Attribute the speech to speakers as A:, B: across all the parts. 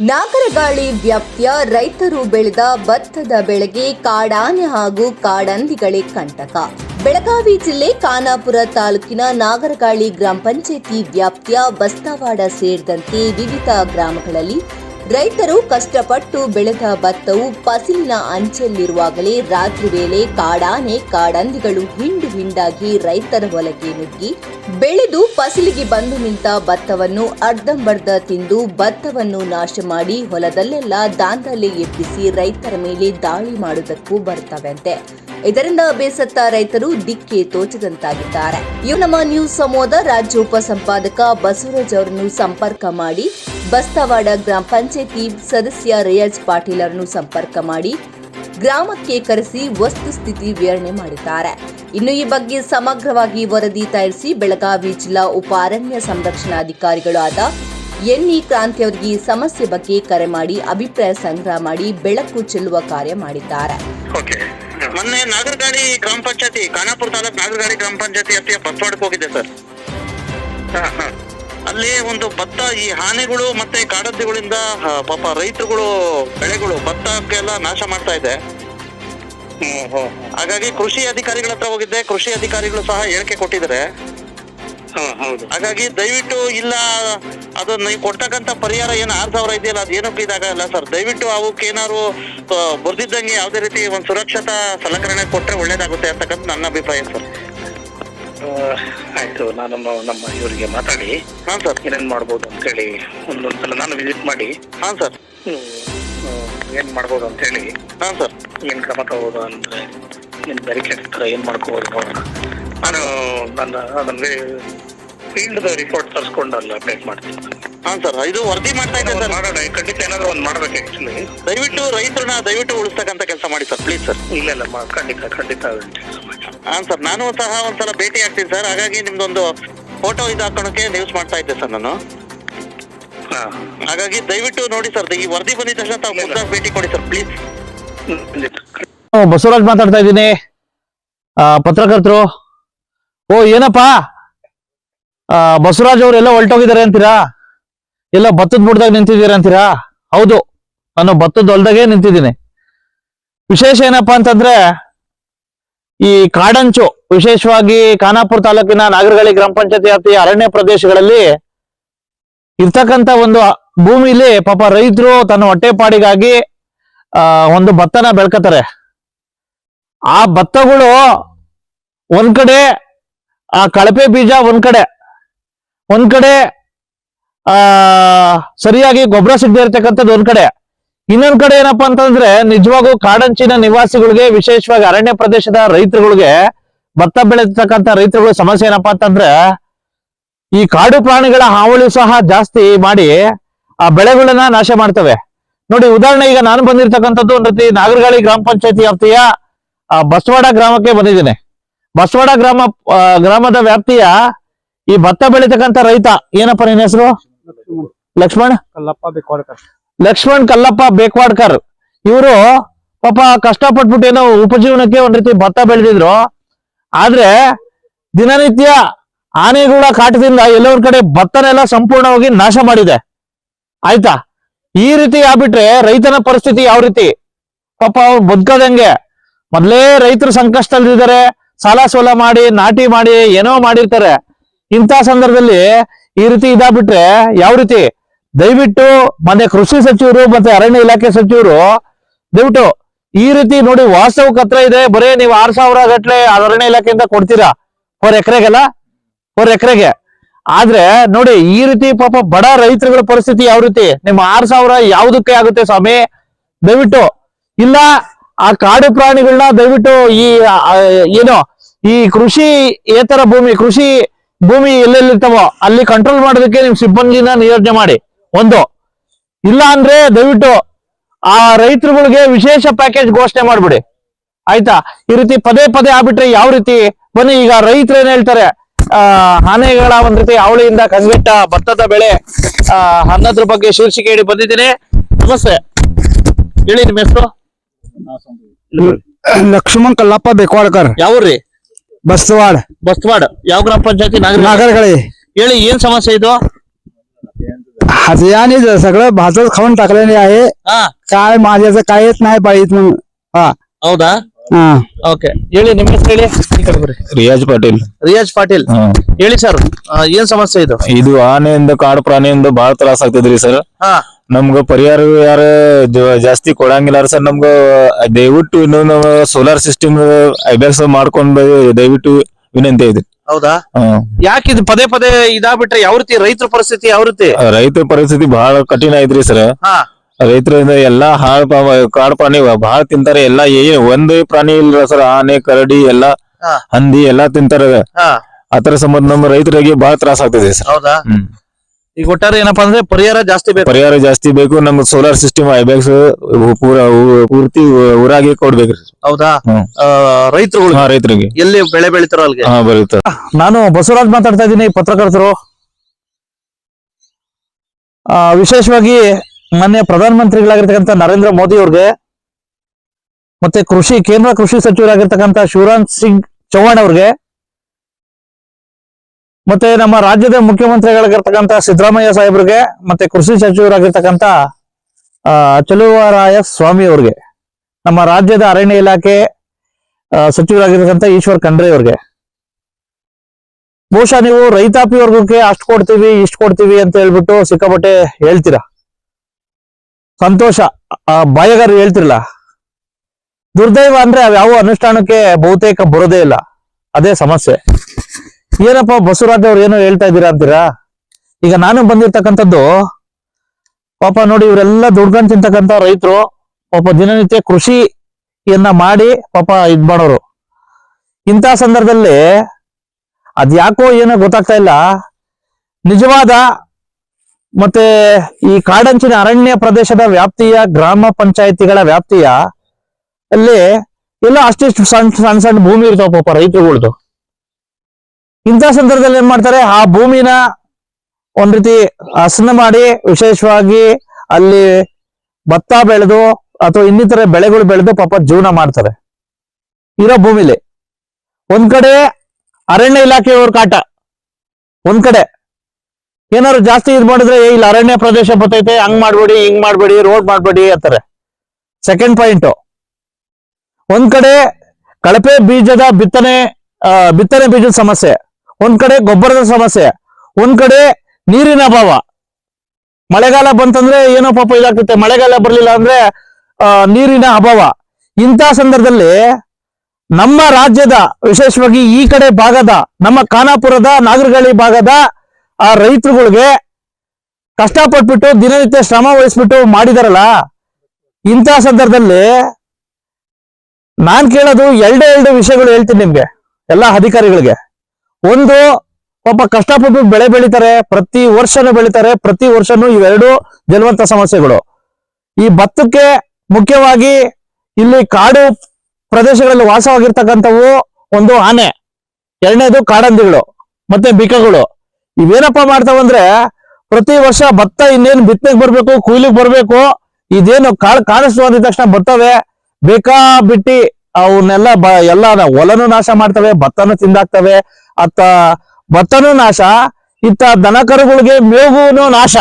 A: ನಾಗರಗಾಳಿ ವ್ಯಾಪ್ತಿಯ ರೈತರು ಬೆಳೆದ ಭತ್ತದ ಬೆಳೆಗೆ ಕಾಡಾನೆ ಹಾಗೂ ಕಾಡಂದಿಗಳೇ ಕಂಟಕ. ಬೆಳಗಾವಿ ಜಿಲ್ಲೆ ಖಾನಾಪುರ ತಾಲೂಕಿನ ನಾಗರಗಾಳಿ ಗ್ರಾಮ ಪಂಚಾಯಿತಿ ವ್ಯಾಪ್ತಿಯ ಬಸ್ತವಾಡ ಸೇರಿದಂತೆ ವಿವಿಧ ಗ್ರಾಮಗಳಲ್ಲಿ ರೈತರು ಕಷ್ಟಪಟ್ಟು ಬೆಳೆದ ಭತ್ತವು ಫಸಲಿನ ಅಂಚಲ್ಲಿರುವಾಗಲೇ ರಾತ್ರಿ ವೇಳೆ ಕಾಡಾನೆ ಕಾಡಂದಿಗಳು ಹಿಂಡು ಹಿಂಡಾಗಿ ರೈತರ ಹೊಲಕ್ಕೆ ನುಗ್ಗಿ ಬೆಳೆದು ಫಸಲಿಗೆ ಬಂದು ನಿಂತ ಭತ್ತವನ್ನು ಅರ್ಧಂಬರ್ಧ ತಿಂದು ಭತ್ತವನ್ನು ನಾಶ ಮಾಡಿ ಹೊಲದಲ್ಲೆಲ್ಲ ದಾಂಧಲೆ ಎಬ್ಬಿಸಿ ರೈತರ ಮೇಲೆ ದಾಳಿ ಮಾಡುವುದಕ್ಕೂ ಬರುತ್ತವಂತೆ ಇದರಿಂದ ಬೇಸತ್ತ ರೈತರು ದಿಕ್ಕೆ ತೋಚದಂತಾಗಿದ್ದಾರೆ. ಇವು ನಮ್ಮ ನ್ಯೂಸ್ ಸಮೂಹದ ರಾಜ್ಯ ಉಪ ಸಂಪಾದಕ ಬಸವರಾಜ್ ಅವರನ್ನು ಸಂಪರ್ಕ ಮಾಡಿ, ಬಸ್ತವಾಡ ಗ್ರಾಮ ಪಂಚಾಯತಿ ಸದಸ್ಯ ರಿಯಾಜ್ ಪಾಟೀಲ್ ಅವರನ್ನು ಸಂಪರ್ಕ ಮಾಡಿ, ಗ್ರಾಮಕ್ಕೆ ಕರೆಸಿ ವಸ್ತುಸ್ಥಿತಿ ವಿವರಣೆ ಮಾಡಿದ್ದಾರೆ. ಇನ್ನು ಈ ಬಗ್ಗೆ ಸಮಗ್ರವಾಗಿ ವರದಿ ತಯಾರಿಸಿ ಬೆಳಗಾವಿ ಜಿಲ್ಲಾ ಉಪ ಅರಣ್ಯ ಸಂರಕ್ಷಣಾಧಿಕಾರಿಗಳು ಆದ ಎನ್ಇ ಈ ಸಮಸ್ಯೆ ಬಗ್ಗೆ ಕರೆ ಮಾಡಿ, ಅಭಿಪ್ರಾಯ ಸಂಗ್ರಹ ಮಾಡಿ, ಬೆಳಕು ಚೆಲ್ಲುವ ಕಾರ್ಯ ಮಾಡಿದ್ದಾರೆ.
B: ಮೊನ್ನೆ ನಾಗರಗಾಡಿ ಗ್ರಾಮ ಪಂಚಾಯತಿ, ಖಾನಾಪುರ ತಾಲೂಕ್ ನಾಗರಗಾಡಿ ಗ್ರಾಮ ಪಂಚಾಯತಿ ವ್ಯಾಪ್ತಿಯ ಬಸ್ವಾಡಕ್ಕೆ ಹೋಗಿದ್ದೆ ಸರ್. ಅಲ್ಲಿ ಒಂದು ಭತ್ತ, ಈ ಹಾನಿಗಳು ಮತ್ತೆ ಕಾಡದ್ದಿಗಳಿಂದ ಪಾಪ ರೈತರುಗಳು, ಬೆಳೆಗಳು ಭತ್ತಕ್ಕೆಲ್ಲ ನಾಶ ಮಾಡ್ತಾ ಇದೆ. ಹಾಗಾಗಿ ಕೃಷಿ ಅಧಿಕಾರಿಗಳ ಹತ್ರ ಹೋಗಿದ್ದೆ. ಕೃಷಿ ಅಧಿಕಾರಿಗಳು ಸಹ ಹೇಳಿಕೆ ಕೊಟ್ಟಿದ್ದಾರೆ. ಹಾಗಾಗಿ ದಯವಿಟ್ಟು ಇಲ್ಲ ಅದು ನೀವು ಕೊಡ್ತಕ್ಕಂತ ಪರಿಹಾರ ಏನು ಆರು ಸಾವಿರ ಇದೆಯಲ್ಲ ಅದು ಏನಕ್ಕೂ ಇದಾಗಲ್ಲ ಸರ್. ದಯವಿಟ್ಟು ಅವಕ್ಕೆ ಏನಾದ್ರು ಬರ್ದಿದ್ದಂಗೆ ಯಾವುದೇ ರೀತಿ ಒಂದು ಸುರಕ್ಷತಾ ಸಲಕರಣೆ ಕೊಟ್ರೆ ಒಳ್ಳೇದಾಗುತ್ತೆ ಅಂತಕ್ಕಂಥ ನನ್ನ ಅಭಿಪ್ರಾಯ ಸರ್.
C: ಆಯ್ತು ನಾನು ನಮ್ಮ ಇವರಿಗೆ ಮಾತಾಡಿ.
B: ಹಾಂ ಸರ್.
C: ಏನೇನು ಮಾಡ್ಬೋದು ಅಂತ ಹೇಳಿ ಒಂದೊಂದ್ಸಲ ನಾನು ವಿಸಿಟ್ ಮಾಡಿ.
B: ಹಾಂ ಸರ್.
C: ಏನು ಮಾಡ್ಬೋದು ಅಂತ ಹೇಳಿ.
B: ಹಾಂ ಸರ್.
C: ಏನ್ ಕ್ರಮ ತಗೋದು ಅಂದ್ರೆ ಏನ್ ಬ್ಯಾರಿಕೇಡ್ ಏನ್ ಮಾಡ್ಕೋಬಹುದು ನಾನು ನನ್ನ ಅದನ್ನ ಫೀಲ್ಡ್ ರಿಪೋರ್ಟ್ ತರಿಸ್ಕೊಂಡು ಅಲ್ಲಿ ಅಪ್ಡೇಟ್ ಮಾಡ್ತೀನಿ.
B: ಹಾಂ ಸರ್ ಇದು ವರದಿ ಮಾಡ್ತಾ ಇದೆ ಸರ್.
C: ಮಾಡೋಣ ಖಂಡಿತ ಏನಾದ್ರು ಒಂದು ಮಾಡ್ಬೇಕು ಆಕ್ಚುಲಿ
B: ದಯವಿಟ್ಟು ರೈತರನ್ನ ದಯವಿಟ್ಟು ಉಳಿಸ್ತಕ್ಕಂಥ ಕೆಲಸ ಮಾಡಿ ಸರ್ ಪ್ಲೀಸ್ ಸರ್.
C: ಇಲ್ಲ ಇಲ್ಲ ಮಾ- ಖಂಡಿತ ಖಂಡಿತ
B: ಹಾ ಸರ್ ನಾನು ಸಹ ಒಂದ್ಸಲ ಭೇಟಿ ಆಗ್ತೀನಿ ಸರ್. ಹಾಗಾಗಿ ನಿಮ್ದೊಂದು ಫೋಟೋ ಇದು ಹಾಕೋಣಕ್ಕೆ ನ್ಯೂಸ್ ಮಾಡ್ತಾ ಇದ್ದೆ ಸರ್ ನಾನು.
C: ಹಾ.
B: ಹಾಗಾಗಿ ದಯವಿಟ್ಟು ನೋಡಿ ಸರ್ ಈ ವರದಿ ಬಂದಿದ ತಕ್ಷಣ ತಾವು ಖುದ್ದಾಗಿ ಭೇಟಿ ಕೊಡಿ ಸರ್ ಪ್ಲೀಸ್
C: ಹ್ಮ್, ಖಂಡಿತ
D: ನಾನು ಬಸವರಾಜ್ ಮಾತಾಡ್ತಾ ಇದ್ದೀನಿ. ಆ, ಪತ್ರಕರ್ತರು. ಓ ಏನಪ್ಪಾ? ಬಸವರಾಜ್ ಅವ್ರು ಎಲ್ಲ ಹೊಲ್ಟೋಗಿದ್ದಾರೆ ಅಂತೀರಾ? ಎಲ್ಲ ಭತ್ತದ ಬುಡ್ದಾಗ ನಿಂತಿದ್ದೀರಾ ಅಂತೀರಾ? ಹೌದು, ನಾನು ಭತ್ತದ ಹೊಲ್ದಾಗೆ ನಿಂತಿದ್ದೀನಿ. ವಿಶೇಷ ಏನಪ್ಪಾ ಅಂತಂದ್ರೆ, ಈ ಕಾಡಂಚು, ವಿಶೇಷವಾಗಿ ಖಾನಾಪುರ ತಾಲೂಕಿನ ನಾಗರಗಳಿ ಗ್ರಾಮ ಪಂಚಾಯತಿ ವ್ಯಾಪ್ತಿಯ ಅರಣ್ಯ ಪ್ರದೇಶಗಳಲ್ಲಿ ಇರ್ತಕ್ಕಂತ ಒಂದು ಭೂಮಿಲಿ ಪಾಪ ರೈತರು ತನ್ನ ಹೊಟ್ಟೆಪಾಡಿಗಾಗಿ ಒಂದು ಭತ್ತನ ಬೆಳ್ಕತಾರೆ ಆ ಭತ್ತಗಳು ಒಂದ್ ಕಡೆ, ಆ ಕಳಪೆ ಬೀಜ ಒಂದ್ ಕಡೆ ಒಂದ್ ಕಡೆ, ಆ, ಸರಿಯಾಗಿ ಗೊಬ್ಬರ ಸಿಗದೆ ಇರತಕ್ಕಂಥದ್ದು ಒಂದ್ ಕಡೆ. ಇನ್ನೊಂದ್ ಕಡೆ ಏನಪ್ಪಾ ಅಂತಂದ್ರೆ, ನಿಜವಾಗೂ ಕಾಡಂಚಿನ ನಿವಾಸಿಗಳಿಗೆ, ವಿಶೇಷವಾಗಿ ಅರಣ್ಯ ಪ್ರದೇಶದ ರೈತರುಗಳಿಗೆ, ಭತ್ತ ಬೆಳೆತಕ್ಕಂಥ ರೈತರುಗಳ ಸಮಸ್ಯೆ ಏನಪ್ಪಾ ಅಂತಂದ್ರೆ, ಈ ಕಾಡು ಪ್ರಾಣಿಗಳ ಹಾವಳಿ ಸಹ ಜಾಸ್ತಿ ಮಾಡಿ, ಆ ಬೆಳೆಗಳನ್ನ ನಾಶ ಮಾಡ್ತವೆ. ನೋಡಿ, ಉದಾಹರಣೆ ಈಗ ನಾನು ಬಂದಿರತಕ್ಕಂಥದ್ದು ಒಂದು ರೀತಿ ನಾಗರಗಾಳಿ ಗ್ರಾಮ ಪಂಚಾಯತಿ ವ್ಯಾಪ್ತಿಯ ಬಸವಾಡ ಗ್ರಾಮಕ್ಕೆ ಬಂದಿದ್ದೇನೆ. ಬಸವಾಡ ಗ್ರಾಮ ಗ್ರಾಮದ ವ್ಯಾಪ್ತಿಯ ಈ ಭತ್ತ ಬೆಳಿತಕ್ಕಂಥ ರೈತ ಏನಪ್ಪ ನಿನ್ನ ಹೆಸರು? ಲಕ್ಷ್ಮಣ್?
E: ಕಲ್ಲಪ್ಪ ಬೇಕ್ವಾಡ್ಕರ್.
D: ಲಕ್ಷ್ಮಣ್ ಕಲ್ಲಪ್ಪ ಬೇಕ್ವಾಡ್ಕರ್. ಇವರು ಪಾಪ ಕಷ್ಟಪಟ್ಬಿಟ್ಟು ಏನೋ ಉಪಜೀವನಕ್ಕೆ ಒಂದ್ ರೀತಿ ಭತ್ತ ಬೆಳೆದಿದ್ರು. ಆದ್ರೆ ದಿನನಿತ್ಯ ಆನೆಗಳ ಕಾಟದಿಂದ ಎಲ್ಲೋ ಕಡೆ ಭತ್ತನೆಲ್ಲ ಸಂಪೂರ್ಣವಾಗಿ ನಾಶ ಮಾಡಿದೆ. ಆಯ್ತಾ? ಈ ರೀತಿ ಆಗ್ಬಿಟ್ರೆ ರೈತನ ಪರಿಸ್ಥಿತಿ ಯಾವ ರೀತಿ? ಪಾಪ ಅವ್ರು ಬದುಕದಂಗೆ ಮೊದ್ಲೇ ರೈತರು ಸಂಕಷ್ಟದಲ್ಲಿದ್ದಾರೆ. ಸಾಲ ಸೋಲ ಮಾಡಿ ನಾಟಿ ಮಾಡಿ ಏನೋ ಮಾಡಿರ್ತಾರೆ. ಇಂಥ ಸಂದರ್ಭದಲ್ಲಿ ಈ ರೀತಿ ಇದಾಗ್ಬಿಟ್ರೆ ಯಾವ ರೀತಿ? ದಯವಿಟ್ಟು ಮನೆ ಕೃಷಿ ಸಚಿವರು ಮತ್ತೆ ಅರಣ್ಯ ಇಲಾಖೆ ಸಚಿವರು ದಯವಿಟ್ಟು ಈ ರೀತಿ ನೋಡಿ ವಾಸ್ತವ ಕತ್ರ ಇದೆ. ಬರೀ ನೀವು ಆರ್ ಸಾವಿರ ಗಟ್ಲೆ ಅರಣ್ಯ ಇಲಾಖೆಯಿಂದ ಕೊಡ್ತೀರಾ? ಫೋರ್ ಎಕರೆಗೆಲ್ಲ? ಫೋರ್ ಎಕರೆಗೆ. ಆದ್ರೆ ನೋಡಿ ಈ ರೀತಿ ಪಾಪ ಬಡ ರೈತರುಗಳ ಪರಿಸ್ಥಿತಿ ಯಾವ ರೀತಿ? ನಿಮ್ಮ ಆರ್ ಸಾವಿರ ಯಾವುದಕ್ಕೆ ಆಗುತ್ತೆ ಸ್ವಾಮಿ? ದಯವಿಟ್ಟು ಇಲ್ಲ, ಆ ಕಾಡು ಪ್ರಾಣಿಗಳನ್ನ ದಯವಿಟ್ಟು ಈ ಏನು ಈ ಕೃಷಿ ಏತರ ಭೂಮಿ, ಕೃಷಿ ಭೂಮಿ ಎಲ್ಲೆಲ್ಲಿರ್ತಾವೋ ಅಲ್ಲಿ ಕಂಟ್ರೋಲ್ ಮಾಡೋದಕ್ಕೆ ನಿಮ್ ಸಿಬ್ಬಂದಿನ ನಿಯೋಜನೆ ಮಾಡಿ. ಒಂದು. ಇಲ್ಲ ಅಂದ್ರೆ ದಯವಿಟ್ಟು ಆ ರೈತರುಗಳಿಗೆ ವಿಶೇಷ ಪ್ಯಾಕೇಜ್ ಘೋಷಣೆ ಮಾಡ್ಬಿಡಿ. ಆಯ್ತಾ? ಈ ರೀತಿ ಪದೇ ಪದೇ ಆಗ್ಬಿಟ್ರೆ ಯಾವ ರೀತಿ? ಬನ್ನಿ ಈಗ ರೈತರು ಏನ್ ಹೇಳ್ತಾರೆ? ಆ ಆನೆಗಳ ಒಂದ್ ರೀತಿ ಅವಳಿಯಿಂದ ಕಂಗೆಟ್ಟ ಭತ್ತದ ಬೆಳೆ. ಆ ಅನ್ನೋದ್ರ ಬಗ್ಗೆ ಶೀರ್ಷಿಕೆ ಹೇಳಿ ಬಂದಿದ್ದೀನಿ. ನಮಸ್ತೆ. ಹೇಳಿ ನಿಮ್ಮ ಹೆಸರು?
E: ಲಕ್ಷ್ಮಣ್ ಕಲ್ಲಪ್ಪ ಬೇಕ್ವಾಡ್ಕರ್
D: ಯಾವ್ರಿ?
E: ಬಸ್ತವಾಡ್
D: ಬಸ್ತವಾಡ್ ಯಾವ ಗ್ರಾಮ ಪಂಚಾಯತಿ ನಾಗರ
E: ನಾಗರಗಳಿ
D: ಹೇಳಿ ಏನ್ ಸಮಸ್ಯೆ ಇದು
E: हरियाणी सगळं भातच खाऊन टाकलेले आहे
D: ಹಾ
E: काय माझ्याचं काहीच नाही पाहिजे मग हा
D: ಹೌದಾ
E: हा
D: ಓಕೆ ಹೇಳಿ ನಿಮ್ಮ ಹೆಸರು ಹೇಳಿ ಈ ಕಡೆ ಬರ್ರಿ
F: ರಿಯಾಜ್ ಪಾಟೀಲ್
D: ರಿಯಾಜ್ ಪಾಟೀಲ್ ಹೇಳಿ ಸರ್ ಏನ್ ಸಮಸ್ಯೆ ಇದು
F: ಇದು ಆನೆಯಿಂದ ಕಾಡು ಪ್ರಾಣಿಯಿಂದ ಬಹಳ ತ್ರಾಸ ಆಗ್ತದ್ರಿ ಸರ್
D: ಹಾ
F: ನಮ್ಗ ಪರಿಹಾರ ಯಾರ ಜಾಸ್ತಿ ಕೊಡಂಗಿಲ್ಲ ಸರ್ ನಮ್ಗ ದಯವಿಟ್ಟು ಇನ್ನೊಂದು ಸೋಲಾರ್ ಸಿಸ್ಟಮ್ ಅಭ್ಯಾಸ ಮಾಡ್ಕೊಂಡು ದಯವಿಟ್ಟು ವಿನಂತಿ ಇದೆ
D: ಹೌದಾ. ಯಾಕೆ ಇದು ಪದೇ ಪದೇ ಇದಾಗ್ಬಿಟ್ರೆ ಯಾವ ರೀತಿ ರೈತರ ಪರಿಸ್ಥಿತಿ ಯಾವ ರೀತಿ?
F: ರೈತರ ಪರಿಸ್ಥಿತಿ ಬಹಳ ಕಠಿಣ ಐತ್ರಿ ಸರ್. ರೈತರಿಂದ ಎಲ್ಲಾ ಹಾಳು ಕಾಡು ಪ್ರಾಣಿ ಬಹಳ ತಿಂತಾರೆ. ಎಲ್ಲಾ ಏ ಒಂದೇ ಪ್ರಾಣಿ ಇಲ್ಲ ಸರ್. ಆನೆ ಕರಡಿ ಎಲ್ಲಾ. ಹಂದಿ ಎಲ್ಲಾ ತಿಂತಾರೆ. ಆತರ ಸಂಬಂಧ ನಮ್ಮ ರೈತರಿಗೆ ಬಹಳ ತ್ರಾಸ ಆಗ್ತದೆ ಸರ್.
D: ಹೌದಾ? ಈಗ ಒಟ್ಟಾರೆ ಏನಪ್ಪಾ ಅಂದ್ರೆ ಪರಿಹಾರ ಜಾಸ್ತಿ ಬೇಕು.
F: ಪರಿಹಾರ ಜಾಸ್ತಿ ಬೇಕು ನಮ್ಗೆ ಸೋಲಾರ್ ಸಿಸ್ಟಮ್ ಐಬ್ಯಾಕ್ಸ್ ಪೂರ ಊ- ಪೂರ್ತಿ ಊರಾಗೆ ಕೊಡ್ಬೇಕ್ರಿ.
D: ಹೌದಾ?
F: ಹ್ಮ್.
D: ರೈತರುಗಳು
F: ಹಾ ರೈತರಿಗೆ.
D: ಎಲ್ಲಿ ಬೆಳೆ ಬೆಳಿತಾರೋ ಅಲ್ಲಿಗೆ?
F: ಹಾ ಬರುತ್ತೆ
D: ನಾನು ಬಸವರಾಜ್ ಮಾತಾಡ್ತಾ ಇದ್ದೀನಿ ಪತ್ರಕರ್ತರು. ಆ, ವಿಶೇಷವಾಗಿ ಮೊನ್ನೆ ಪ್ರಧಾನಮಂತ್ರಿಗಳಾಗಿರ್ತಕ್ಕಂಥ ನರೇಂದ್ರ ಮೋದಿ ಅವ್ರಿಗೆ ಮತ್ತೆ ಕೃಷಿ ಕೇಂದ್ರ ಕೃಷಿ ಸಚಿವರಾಗಿರ್ತಕ್ಕಂಥ ಶಿವರಾಜ್ ಸಿಂಗ್ ಚೌಹಾಣ್ ಅವ್ರಿಗೆ ಮತ್ತೆ ನಮ್ಮ ರಾಜ್ಯದ ಮುಖ್ಯಮಂತ್ರಿಗಳಾಗಿರ್ತಕ್ಕಂಥ ಸಿದ್ದರಾಮಯ್ಯ ಸಾಹೇಬ್ರಿಗೆ, ಮತ್ತೆ ಕೃಷಿ ಸಚಿವರಾಗಿರ್ತಕ್ಕಂಥ ಚಲುವರಾಯ ಸ್ವಾಮಿ ಅವ್ರಿಗೆ, ನಮ್ಮ ರಾಜ್ಯದ ಅರಣ್ಯ ಇಲಾಖೆ ಸಚಿವರಾಗಿರ್ತಕ್ಕಂಥ ಈಶ್ವರ್ ಖಂಡ್ರೆ ಅವ್ರಿಗೆ. ಬಹುಶಃ ನೀವು ರೈತಾಪಿ ವರ್ಗಕ್ಕೆ ಅಷ್ಟು ಕೊಡ್ತೀವಿ, ಇಷ್ಟು ಕೊಡ್ತೀವಿ ಅಂತ ಹೇಳ್ಬಿಟ್ಟು ಸಿಕ್ಕಾಪಟ್ಟೆ ಹೇಳ್ತೀರಾ? ಸಂತೋಷ, ಆ, ಬಾಯಗಾರರು ಹೇಳ್ತಿರಲ್ಲ. ದುರ್ದೈವ ಅಂದ್ರೆ ಅವು ಯಾವ ಅನುಷ್ಠಾನಕ್ಕೆ ಬಹುತೇಕ ಬರೋದೇ ಇಲ್ಲ. ಅದೇ ಸಮಸ್ಯೆ. ಏನಪ್ಪ ಬಸವರಾಜ್ ಅವ್ರು ಏನೋ ಹೇಳ್ತಾ ಇದ್ದೀರಾ ಅಂತೀರಾ? ಈಗ ನಾನು ಬಂದಿರ್ತಕ್ಕಂಥದ್ದು, ಪಾಪ ನೋಡಿ ಇವರೆಲ್ಲ ದುಡ್ಕೊಂಡು ತಿಂತಕ್ಕಂಥ ರೈತರು, ಪಾಪ ದಿನನಿತ್ಯ ಕೃಷಿಯನ್ನ ಮಾಡಿ ಪಾಪ ಇದ್ ಮಾಡೋರು. ಇಂಥ ಸಂದರ್ಭದಲ್ಲಿ ಅದ್ಯಾಕೋ ಏನೋ ಗೊತ್ತಾಗ್ತಾ ಇಲ್ಲ. ನಿಜವಾದ ಮತ್ತೆ ಈ ಕಾಡಂಚಿನ ಅರಣ್ಯ ಪ್ರದೇಶದ ವ್ಯಾಪ್ತಿಯ ಗ್ರಾಮ ಪಂಚಾಯತಿಗಳ ವ್ಯಾಪ್ತಿಯ ಅಲ್ಲಿ ಎಲ್ಲ ಅಷ್ಟಿಷ್ಟು ಸಣ್ಣ ಸಣ್ಣ ಸಣ್ಣ ಭೂಮಿ ಇರ್ತಾವ ಪಾಪ ರೈತರುಗಳ್ದು. ಇಂಥ ಸಂದರ್ಭದಲ್ಲಿ ಏನ್ ಮಾಡ್ತಾರೆ? ಆ ಭೂಮಿನ ಒಂದ್ ರೀತಿ ಹಸನ ಮಾಡಿ ವಿಶೇಷವಾಗಿ ಅಲ್ಲಿ ಭತ್ತ ಬೆಳೆದು ಅಥವಾ ಇನ್ನಿತರ ಬೆಳೆಗಳು ಬೆಳೆದು ಪಾಪ ಜೀವನ ಮಾಡ್ತಾರೆ. ಇರೋ ಭೂಮಿಲಿ. ಒಂದ್ ಕಡೆ ಅರಣ್ಯ ಇಲಾಖೆಯವ್ರ ಕಾಟ. ಒಂದ್ ಕಡೆ. ಏನಾದ್ರು ಜಾಸ್ತಿ ಇದ್ ಮಾಡಿದ್ರೆ ಇಲ್ಲಿ ಅರಣ್ಯ ಪ್ರದೇಶ ಬರ್ತೈತೆ ಹಂಗ್ ಮಾಡ್ಬೇಡಿ, ಹಿಂಗ್ ಮಾಡ್ಬೇಡಿ, ರೋಡ್ ಮಾಡ್ಬೇಡಿ, ಅಂತಾರೆ. ಸೆಕೆಂಡ್ ಪಾಯಿಂಟ್ ಒಂದ್ ಕಡೆ ಕಳಪೆ ಬೀಜದ ಬಿತ್ತನೆ ಬಿತ್ತನೆ ಬೀಜದ ಸಮಸ್ಯೆ. ಒಂದ್ ಕಡೆ ಗೊಬ್ಬರದ ಸಮಸ್ಯೆ, ಒಂದ್ ಕಡೆ ನೀರಿನ ಅಭಾವ. ಮಳೆಗಾಲ ಬಂತಂದ್ರೆ ಏನೋ ಪಾಪ ಇದಾಗ್ತೈತೆ, ಮಳೆಗಾಲ ಬರ್ಲಿಲ್ಲ ಅಂದ್ರೆ ನೀರಿನ ಅಭಾವ. ಇಂಥ ಸಂದರ್ಭದಲ್ಲಿ ನಮ್ಮ ರಾಜ್ಯದ, ವಿಶೇಷವಾಗಿ ಈ ಕಡೆ ಭಾಗದ, ನಮ್ಮ ಖಾನಾಪುರದ ನಾಗರಗಳಿ ಭಾಗದ, ಆ, ರೈತರುಗಳಿಗೆ ಕಷ್ಟಪಟ್ಬಿಟ್ಟು ದಿನನಿತ್ಯ ಶ್ರಮ ವಹಿಸ್ಬಿಟ್ಟು ಮಾಡಿದಾರಲ್ಲ, ಇಂಥ ಸಂದರ್ಭದಲ್ಲಿ ನಾನ್ ಕೇಳೋದು ಎರಡೇ ಎರಡು ವಿಷಯಗಳು ಹೇಳ್ತೀನಿ ನಿಮ್ಗೆ, ಎಲ್ಲಾ ಅಧಿಕಾರಿಗಳಿಗೆ. ಒಂದು ಪಾಪ ಕಷ್ಟಪಟ್ಟು ಬೆಳೆ ಬೆಳಿತಾರೆ, ಪ್ರತಿ ವರ್ಷನೂ ಬೆಳಿತಾರೆ, ಪ್ರತಿ ವರ್ಷನೂ ಇವೆರಡು ಜಲವಂತ ಸಮಸ್ಯೆಗಳು. ಈ ಭತ್ತಕ್ಕೆ ಮುಖ್ಯವಾಗಿ ಇಲ್ಲಿ ಕಾಡು ಪ್ರದೇಶಗಳಲ್ಲಿ ವಾಸವಾಗಿರ್ತಕ್ಕಂಥವು ಒಂದು ಆನೆ, ಎರಡನೇದು ಕಾಡಂದಿಗಳು, ಮತ್ತೆ ಬಿಕಗಳು. ಇವೇನಪ್ಪ ಮಾಡ್ತಾವಂದ್ರೆ ಪ್ರತಿ ವರ್ಷ ಭತ್ತ ಇನ್ನೇನು ಬಿತ್ತನೆಗೆ ಬರ್ಬೇಕು ಕುಯ್ಲಿಗೆ ಬರ್ಬೇಕು, ಇದೇನು ಕಾಳು ಕಾಣಿಸ್ತು ಅಂದಿದ ತಕ್ಷಣ ಬರ್ತವೆ, ಬೇಕಾ ಬಿಟ್ಟಿ ಅವನ್ನೆಲ್ಲ ಬ, ಎಲ್ಲ ಹೊಲನು ನಾಶ ಮಾಡ್ತವೆ, ಭತ್ತನು ತಿಂದಾಕ್ತವೆ ಅತ್ತ ಭತ್ತನೂ ನಾಶ ಇತ್ತ ದನ ಕರುಗಳಿಗೆ ಮೇವುನು ನಾಶ.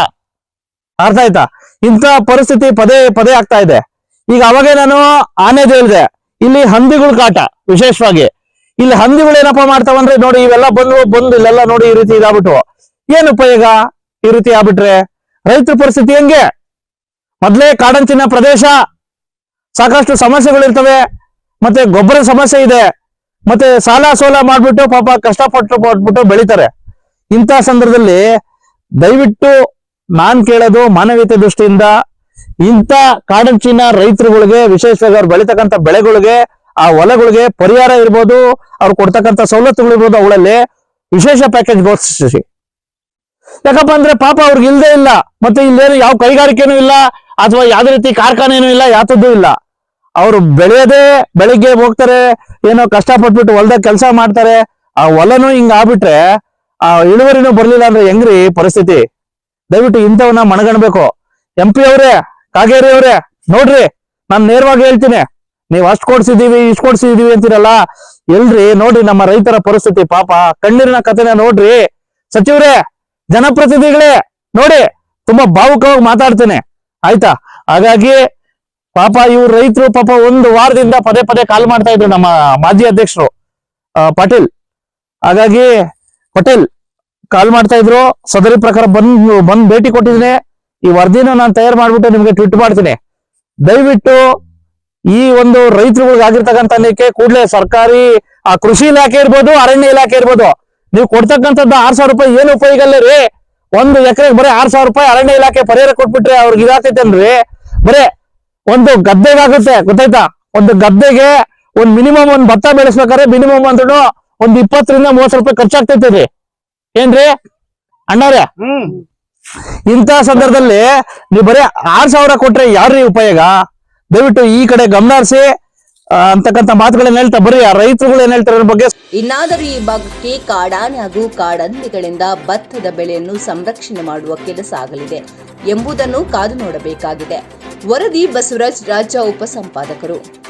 D: ಅರ್ಥ ಆಯ್ತಾ? ಇಂಥ ಪರಿಸ್ಥಿತಿ ಪದೇ ಪದೇ ಆಗ್ತಾ ಇದೆ. ಈಗ ಅವಾಗೆ ನಾನು ಆನೆದು ಹೇಳಿದೆ ಇಲ್ಲಿ ಹಂದಿಗಳು ಕಾಟ, ವಿಶೇಷವಾಗಿ. ಇಲ್ಲಿ ಹಂದಿಗಳು ಏನಪ್ಪಾ ಮಾಡ್ತಾವಂದ್ರೆ ನೋಡಿ, ಇವೆಲ್ಲ ಬಂದು ಬಂದು ಇಲ್ಲೆಲ್ಲ ನೋಡಿ ಈ ರೀತಿ ಇದಾಗ್ಬಿಟ್ಟು ಏನು ಉಪಯೋಗ ಈ ರೀತಿ ಆಗ್ಬಿಟ್ರೆ? ರೈತರ ಪರಿಸ್ಥಿತಿ ಹೆಂಗೆ? ಮೊದ್ಲೇ ಕಾಡಂಚಿನ ಪ್ರದೇಶ, ಸಾಕಷ್ಟು ಸಮಸ್ಯೆಗಳಿರ್ತವೆ. ಮತ್ತೆ ಗೊಬ್ಬರ ಸಮಸ್ಯೆ ಇದೆ. ಮತ್ತೆ ಸಾಲ ಸೋಲ ಮಾಡ್ಬಿಟ್ಟು ಪಾಪ ಕಷ್ಟಪಟ್ಟು ಪಟ್ಬಿಟ್ಟು ಬೆಳಿತಾರೆ. ಇಂಥ ಸಂದರ್ಭದಲ್ಲಿ ದಯವಿಟ್ಟು ನಾನ್ ಕೇಳೋದು ಮಾನವೀಯತೆ ದೃಷ್ಟಿಯಿಂದ ಇಂಥ ಕಾಡಂಚಿನ ರೈತರುಗಳಿಗೆ, ವಿಶೇಷವಾಗಿ ಅವ್ರು ಬೆಳಿತಕ್ಕಂಥ ಬೆಳೆಗಳಿಗೆ, ಆ ಹೊಲಗಳಿಗೆ ಪರಿಹಾರ ಇರ್ಬೋದು, ಅವ್ರು ಕೊಡ್ತಕ್ಕಂಥ ಸವಲತ್ತುಗಳು ಇರ್ಬೋದು, ಅವುಗಳಲ್ಲಿ ವಿಶೇಷ ಪ್ಯಾಕೇಜ್ ಘೋಷಿಸಿ. ಯಾಕಪ್ಪ ಅಂದ್ರೆ ಪಾಪ ಅವ್ರಿಗೆ ಇಲ್ಲದೆ ಇಲ್ಲ. ಮತ್ತೆ ಇಲ್ಲೇನು ಯಾವ ಕೈಗಾರಿಕೆನೂ ಇಲ್ಲ, ಅಥವಾ ಯಾವ್ದೇ ರೀತಿ ಕಾರ್ಖಾನೆನೂ ಇಲ್ಲ, ಯಾತದ್ದು ಇಲ್ಲ. ಅವ್ರು ಬೆಳೆಯದೆ ಬೆಳಿಗ್ಗೆ ಹೋಗ್ತಾರೆ, ಏನೋ ಕಷ್ಟಪಟ್ಬಿಟ್ಟು ಹೊಲ್ದಾಗ ಕೆಲಸ ಮಾಡ್ತಾರೆ, ಆ ಹೊಲನು ಹಿಂಗ ಆಗ್ಬಿಟ್ರೆ, ಆ ಇಳುವರಿನೂ ಬರ್ಲಿಲ್ಲ ಅಂದ್ರೆ ಹೆಂಗ್ರಿ ಪರಿಸ್ಥಿತಿ? ದಯವಿಟ್ಟು ಇಂಥವನ್ನ ಮನಗಣ್ಬೇಕು. ಎಂ ಪಿ ಅವರೇ, ಕಾಗೇರಿ ಅವರೇ, ನೋಡ್ರಿ, ನಾನು ನೇರವಾಗಿ ಹೇಳ್ತೀನಿ. ನೀವ್ ಅಷ್ಟು ಕೊಡ್ಸಿದೀವಿ, ಇಷ್ಟು ಕೊಡ್ಸಿದೀವಿ ಅಂತೀರಲ್ಲ, ಎಲ್ರಿ ನೋಡ್ರಿ ನಮ್ಮ ರೈತರ ಪರಿಸ್ಥಿತಿ, ಪಾಪ, ಕಣ್ಣೀರಿನ ಕಥೆನ ನೋಡ್ರಿ. ಸಚಿವರೇ, ಜನಪ್ರತಿನಿಧಿಗಳೇ, ನೋಡಿ, ತುಂಬಾ ಭಾವುಕವಾಗಿ ಮಾತಾಡ್ತೇನೆ. ಆಯ್ತಾ? ಹಾಗಾಗಿ ಪಾಪ ಇವ್ರು ರೈತರು ಪಾಪ ಒಂದು ವಾರದಿಂದ ಪದೇ ಪದೇ ಕಾಲ್ ಮಾಡ್ತಾ ಇದ್ರು ನಮ್ಮ ಮಾಜಿ ಅಧ್ಯಕ್ಷರು ಪಾಟೀಲ್. ಹಾಗಾಗಿ ಪಟೇಲ್ ಕಾಲ್ ಮಾಡ್ತಾ ಇದ್ರು. ಸದರಿ ಪ್ರಕಾರ ಬಂದ್ ಬಂದ್ ಭೇಟಿ ಕೊಟ್ಟಿದ್ದೀನಿ ಈ ವರದಿನ ನಾನು ತಯಾರು ಮಾಡ್ಬಿಟ್ಟು ನಿಮ್ಗೆ ಟ್ವಿಟ್ ಮಾಡ್ತೀನಿ. ದಯವಿಟ್ಟು ಈ ಒಂದು ರೈತರುಗಳಿಗೆ ಆಗಿರ್ತಕ್ಕಂಥ ಅನ್ಯಕ್ಕೆ ಕೂಡಲೇ ಸರ್ಕಾರಿ, ಆ, ಕೃಷಿ ಇಲಾಖೆ ಇರ್ಬೋದು, ಅರಣ್ಯ ಇಲಾಖೆ ಇರ್ಬೋದು, ನೀವು ಕೊಡ್ತಕ್ಕಂಥದ್ದು ಆರ್ ಸಾವಿರ ರೂಪಾಯಿ ಏನು ಉಪಯೋಗ ಇಲ್ಲ ರೀ. ಒಂದು ಎಕರೆಗೆ ಬರೀ ಆರ್ ಸಾವಿರ ರೂಪಾಯಿ ಅರಣ್ಯ ಇಲಾಖೆ ಪರಿಹಾರ ಕೊಟ್ಬಿಟ್ರೆ ಅವ್ರಿಗೆ ಇದಾಗ್ತೈತೇನ್ರಿ. ಬರೇ ಒಂದು ಗದ್ದೆಗಾಗುತ್ತೆ ಗೊತ್ತಾಯ್ತಾ? ಒಂದು ಗದ್ದೆಗೆ ಒಂದ್ ಮಿನಿಮಮ್ ಒಂದ್ ಭತ್ತ ಬೆಳೆಸ್ಬೇಕಾದ್ರೆ ಮಿನಿಮಮ್ ಅಂದ್ರೂ ಒಂದ್ ಇಪ್ಪತ್ತರಿಂದ ಮೂವತ್ತು ರೂಪಾಯಿ ಖರ್ಚಾಗ್ತೈತೆ ರೀ. ಏನ್ರಿ? ಹ್ಮ್. ಇಂಥ ಸಂದರ್ಭದಲ್ಲಿ ನೀವು ಬರೀ ಆರ್ ಸಾವಿರ ಕೊಟ್ರೆ ಯಾರ್ರಿ ಉಪಯೋಗ? ದಯವಿಟ್ಟು ಈ ಕಡೆ ಗಮನ ಹರಿಸಿ. ಅಂತಕ್ಕಂಥ ಮಾತುಗಳನ್ನ ಹೇಳ್ತಾ ಬರೀ ರೈತರುಗಳು ಏನ್ ಹೇಳ್ತಾರೆ ಬಗ್ಗೆ?
A: ಇನ್ನಾದರೂ ಈ ಭಾಗಕ್ಕೆ ಕಾಡಾನೆ ಹಾಗೂ ಕಾಡಂದಿಗಳಿಂದ ಭತ್ತದ ಬೆಳೆಯನ್ನು ಸಂರಕ್ಷಣೆ ಮಾಡುವ ಕೆಲಸ ಆಗಲಿದೆ ಎಂಬುದನ್ನು ಕಾದು ನೋಡಬೇಕಾಗಿದೆ. ವರದಿ ಬಸವರಾಜ್ ರಾಜ್ಯ ಉಪಸಂಪಾದಕರು.